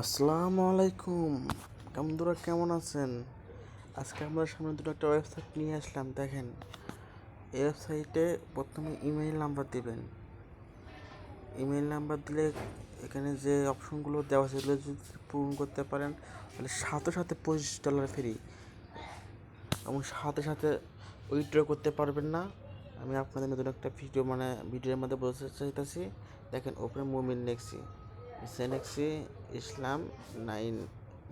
আসসালামু আলাইকুম। বন্ধুরা কেমন আছেন? আজকে আমরা সামনে দুটো একটা ওয়েবসাইট নিয়ে আসলাম, দেখেন। এই ওয়েবসাইটে প্রথমে ইমেইল নাম্বার দিবেন। ইমেইল নাম্বার দিলে এখানে যে অপশনগুলো দেওয়া আছে সেগুলো যদি পূরণ করতে পারেন, তাহলে সাথে সাথে পঁচিশ ডলার ফ্রি এবং সাথে সাথে উইথড্র করতে পারবেন না। আমি আপনাদের নতুন একটা ভিডিও মানে ভিডিওর মধ্যে বলতে চাইতেছি। দেখেন, ওপরে মুমিন নেক্সি সেনেক্সি ইসলাম নাইন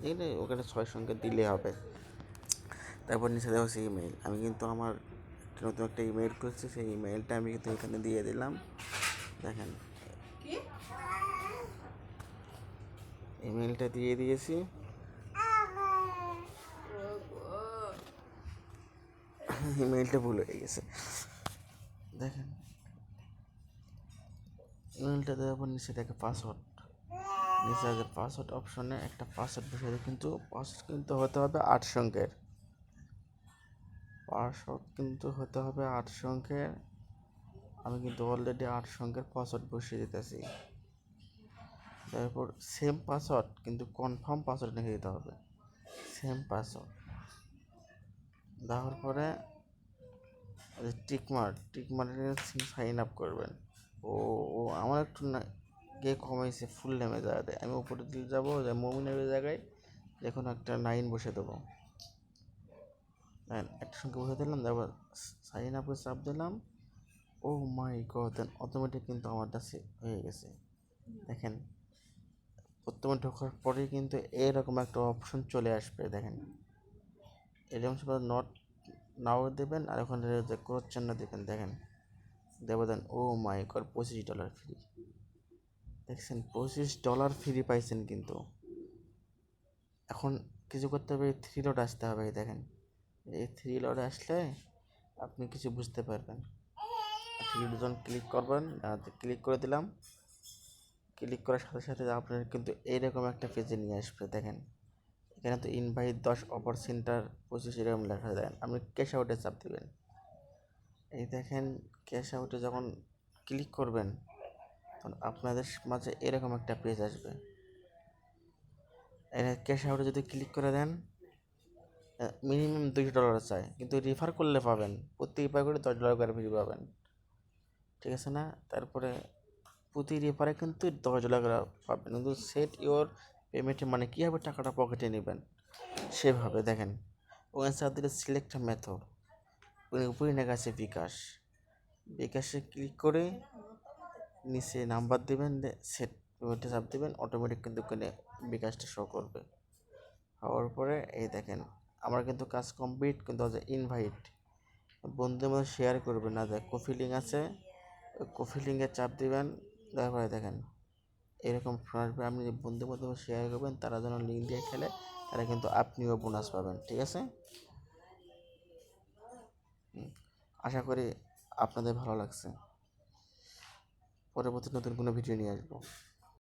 এই ওখানে ছয় সংখ্যা দিলে হবে। তারপর নিচে দেওয়া হচ্ছে ইমেল আমি কিন্তু আমার নতুন একটা ইমেল করছি সেই ইমেলটা আমি কিন্তু এখানে দিয়ে দিলাম। দেখেন। ইমেলটা দিয়ে দিয়েছি। ইমেলটা ভুল হয়ে গেছে। দেখেন। ইমেলটা দেওয়ার পর নিচে দেখে পাসওয়ার্ড নিচে পাসওয়ার্ড অপশনে একটা পাসওয়ার্ড বসে কিন্তু পাসওয়ার্ড কিন্তু হতে হবে আট সংখ্যের পাসওয়ার্ড কিন্তু হতে হবে আট সংখ্যের আমি কিন্তু অলরেডি আট সংখ্যের পাসওয়ার্ড বসিয়ে দিতেছি। তারপর সেম পাসওয়ার্ড কিন্তু কনফার্ম পাসওয়ার্ড লিখে দিতে হবে। সেম পাসওয়ার্ড দেওয়ার পরে টিকমার টিকমারে সাইন আপ করবেন। ও ও, আমার একটু না গিয়ে কমাইছে ফুল নেমে যাওয়াতে আমি উপরে দিকে যাব মমিনের জায়গায় দেখুন একটা নাইন বসে দেবো। নাইন একটা সঙ্গে বসে দিলাম, তারপর সাইন আপে চাপ দিলাম। ও মাই গড দেন অটোমেটিক কিন্তু আমার কাছে হয়ে গেছে। দেখেন, প্রথমে ঢোকার পরেই কিন্তু এরকম একটা অপশন চলে আসবে, দেখেন। এরকম সময় নট নাও দেবেন, আর ওখানে ক্রোচ চিহ্ন দেবেন, দেখেন। দেবো দেন ও মাই গড পঁচিশ ডলার ফ্রি দেখছেন, পঁচিশ ডলার ফ্রি পাইছেন কিন্তু। এখন কিছু করতে হবে থ্রি লোড আসতে হবে দেখেন। এই থ্রি লোড আসলে আপনি কিছু বুঝতে পারবেন। থ্রি যখন ক্লিক করবেন ক্লিক করে দিলাম ক্লিক করার সাথে সাথে আপনার কিন্তু এইরকম একটা পেজে নিয়ে আসবে, দেখেন। এখানে তো ইনভাইট দশ অপার সেন্টার পঁচিশ এরকম লেখা দেন আপনি ক্যাশ আউটে চাপ দেবেন। এই দেখেন ক্যাশ আউটে যখন ক্লিক করবেন তখন আপনাদের মাঝে এরকম একটা পেজ আসবে। ক্যাশ আউটে যদি ক্লিক করে দেন মিনিমাম দুইশো ডলার চাই। কিন্তু রিফার করলে পাবেন, প্রতি রিফার করে দশ ডলার করে পাবেন। ঠিক আছে না? তারপরে প্রতি রিফারে কিন্তু দশ ডলার করে পাবেন। কিন্তু সেট ইওর পেমেন্টের মানে কীভাবে টাকাটা পকেটে নেবেন। সেভাবে দেখেন। ওখানে চাপ দিলে সিলেক্ট মেথড উপরে আছে বিকাশ। বিকাশে ক্লিক করে নিচে নাম্বার দেবেন সেট পেমেন্টে চাপ দেবেন অটোমেটিক কিন্তু ওখানে বিকাশটা শো করবে। হওয়ার পরে, এই দেখেন, আমার কিন্তু কাজ কমপ্লিট কিন্তু ইনভাইট বন্ধুদের মধ্যে শেয়ার করবেন না দেখ কফি লিঙ্ক আছে, কফি লিঙ্কে চাপ দেবেন তারপরে দেখেন, এরকম আসবে, আপনি বন্ধুর মধ্যে শেয়ার করবেন, তারা যেন লিঙ্ক দিয়ে খেলে, তারা কিন্তু আপনিও বোনাস পাবেন, ঠিক আছে? আশা করি আপনাদের ভালো লাগছে। পরবর্তী নতুন কোনো ভিডিও নিয়ে আসব।